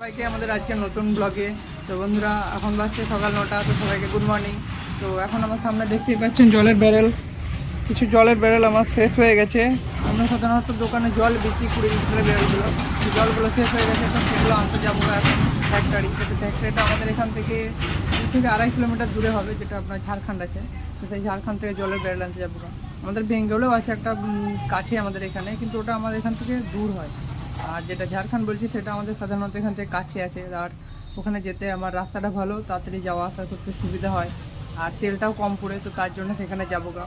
সবাইকে আমাদের আজকে নতুন ব্লগে তো বন্ধুরা, এখন বাজছে সকাল নটা, তো সবাইকে গুড মর্নিং তো এখন আমার সামনে দেখতেই পাচ্ছেন জলের ব্যারেল কিছু জলের ব্যারেল আমার শেষ হয়ে গেছে। আমরা সাধারণত দোকানে জল বেশি, কুড়ি লিটারের ব্যারেলগুলো জলগুলো শেষ হয়ে গেছে, তো সেগুলো আনতে যাব এখন ফ্যাক্টরি তো। ফ্যাক্টরিটা আমাদের এখান থেকে দু থেকে আড়াই কিলোমিটার দূরে হবে, যেটা আপনার ঝাড়খণ্ড আছে। তো সেই ঝাড়খণ্ড থেকে জলের ব্যারেল আনতে যাব। আমাদের বেঙ্গলেও আছে একটা কাছে আমাদের এখানে, কিন্তু ওটা আমাদের এখান থেকে দূর হয়। আর যেটা ঝাড়খণ্ড বলছি, সেটা আমাদের সাধারণত এখান থেকে কাছে আছে। আর ওখানে যেতে আমার রাস্তাটা ভালো, তাড়াতাড়ি যাওয়া আসা করতে সুবিধা হয়। আর তেলটাও কম পড়ে, তো তার জন্য সেখানে যাব গা।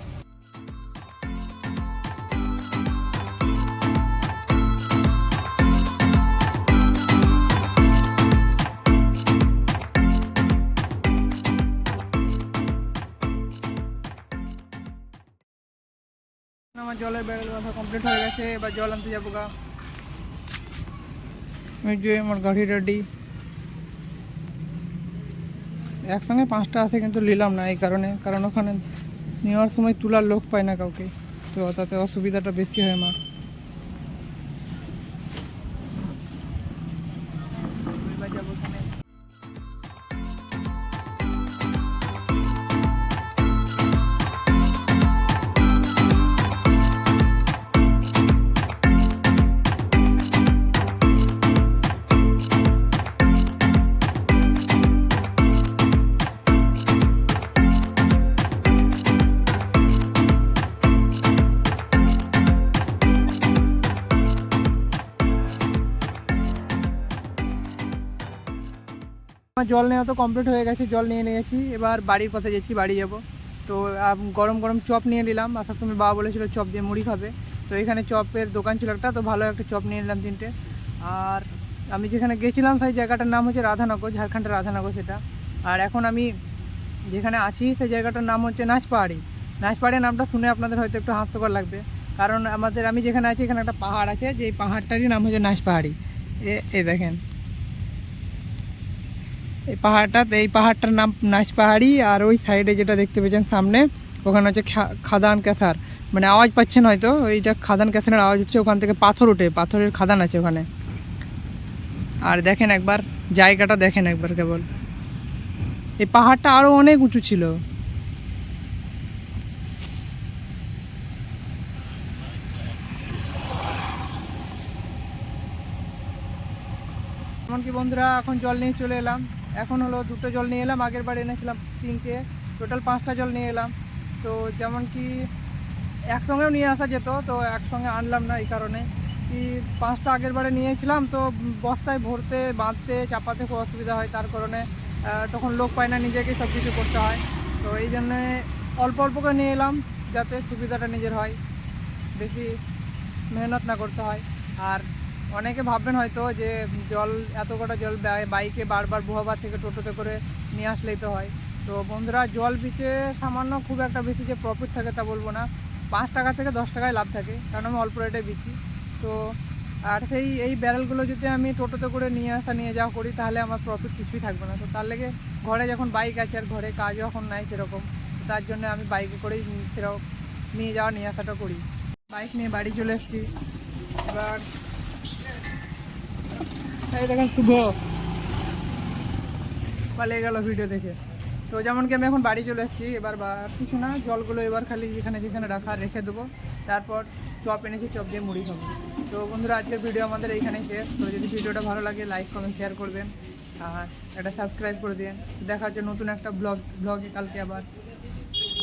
আমার জলের ব্যারেল বাঁধা কমপ্লিট হয়ে গেছে, এবার জল আনতে যাব গা। যে আমার গাড়ি রেডি একসঙ্গে পাঁচটা আছে কিন্তু নিলাম না এই কারণে। কারণ ওখানে নেওয়ার সময় তোলার লোক পায় না কাউকে। তো তাতে অসুবিধাটা বেশি হয় আমার। জল নেওয়া তো কমপ্লিট হয়ে গেছে, জল নিয়ে নিয়েছি। এবার বাড়ির পথে যাচ্ছি, বাড়ি যাব। তো গরম গরম চপ নিয়ে নিলাম। আসার তুমি বাবা বলেছিল চপ দিয়ে মুড়ি খাবে। তো এখানে চপের দোকান ছিল একটা, তো ভালো একটা চপ নিয়ে নিলাম তিনটে। আর আমি যেখানে গেছিলাম, সেই জায়গাটার নাম হচ্ছে রাধানগর, ঝাড়খণ্ডের রাধানগর সেটা। আর এখন আমি যেখানে আছি, সেই জায়গাটার নাম হচ্ছে নাচপাহাড়ি। নাচপাহাড়ি নামটা শুনে আপনাদের হয়তো একটু হাস্যকর লাগবে। কারণ আমাদের, আমি যেখানে আছি, এখানে একটা পাহাড় আছে যে পাহাড়টারই নাম হচ্ছে নাচপাহাড়ি। এ দেখেন। এই পাহাড়টা, এই পাহাড়টার নাম নাচ পাহাড়ি আর ওই সাইডে যেটা দেখতে পেয়েছেন সামনে, ওখানে হচ্ছে খাদান ক্যাসার। মানে আওয়াজ পাচ্ছেন হয়তো ওইটা খাদান ক্যাসারের আওয়াজ হচ্ছে ওখান থেকে পাথর ওঠে, পাথরের খাদান আছে ওখানে। আর দেখেন একবার, জায়গাটা দেখেন একবার কেবল। এই পাহাড়টা আরও অনেক উঁচু ছিল। এমনকি বন্ধুরা, এখন জল নিয়ে চলে এলাম। এখন হলো দুটো জল নিয়ে এলাম, আগের বার এনেছিলাম তিনটে টোটাল পাঁচটা জল নিয়ে এলাম। তো যেমন কি একসঙ্গেও নিয়ে আসা যেত, তো একসঙ্গে আনলাম না এই কারণে। কি পাঁচটা আগের বারে নিয়েছিলাম, তো বস্তায় ভরতে, বাঁধতে, চাপাতে খুব অসুবিধা হয়, তার কারণে তখন লোক পায় না নিজেকে সব কিছু করতে হয়। তো এই জন্যে অল্প অল্প করে নিয়ে এলাম, যাতে সুবিধাটা নিজের হয়। বেশি মেহনত না করতে হয়। আর অনেকে ভাববেন হয়তো যে জল, এত কটা জল বাই- বাইকে বারবার বুহাবার থেকে টোটোতে করে নিয়ে আসলেই তো হয়। তো বন্ধুরা, জল বিচে সামান্য খুব একটা বেশি যে প্রফিট থাকে তা বলব না। পাঁচ টাকা থেকে দশ টাকায় লাভ থাকে, কারণ আমি অল্প রেটে বিচি। তো আর সেই, এই ব্যারেলগুলো যদি আমি টোটোতে করে নিয়ে আসা, নিয়ে যাওয়া করি, তাহলে আমার প্রফিট কিছুই থাকবে না। তো তার লেগে ঘরে যখন বাইক আছে আর ঘরে কাজও এখন নাই সেরকম তার জন্য আমি বাইকে করেই সেরকম নিয়ে যাওয়া, নিয়ে আসাটা করি। বাইক নিয়ে বাড়ি চলে এসেছি। এবার এই দেখেন শুভ। পালিয়ে গেল ভিডিও দেখে। তো যেমন কি আমি এখন বাড়ি চলে এসেছি, এবার বা- কিছু না, জলগুলো এবার খালি যেখানে যেখানে রাখা রেখে দেবো। তারপর চপ এনেছি, চপ দিয়ে মুড়ি খাব। তো বন্ধুরা, আজকের ভিডিও আমাদের এইখানেই শেষ। তো যদি ভিডিওটা ভালো লাগে লাইক কমেন্ট শেয়ার করবেন। আর একটা সাবস্ক্রাইব করে দিন। দেখা হচ্ছে নতুন একটা ব্লগ ব্লগে কালকে আবার।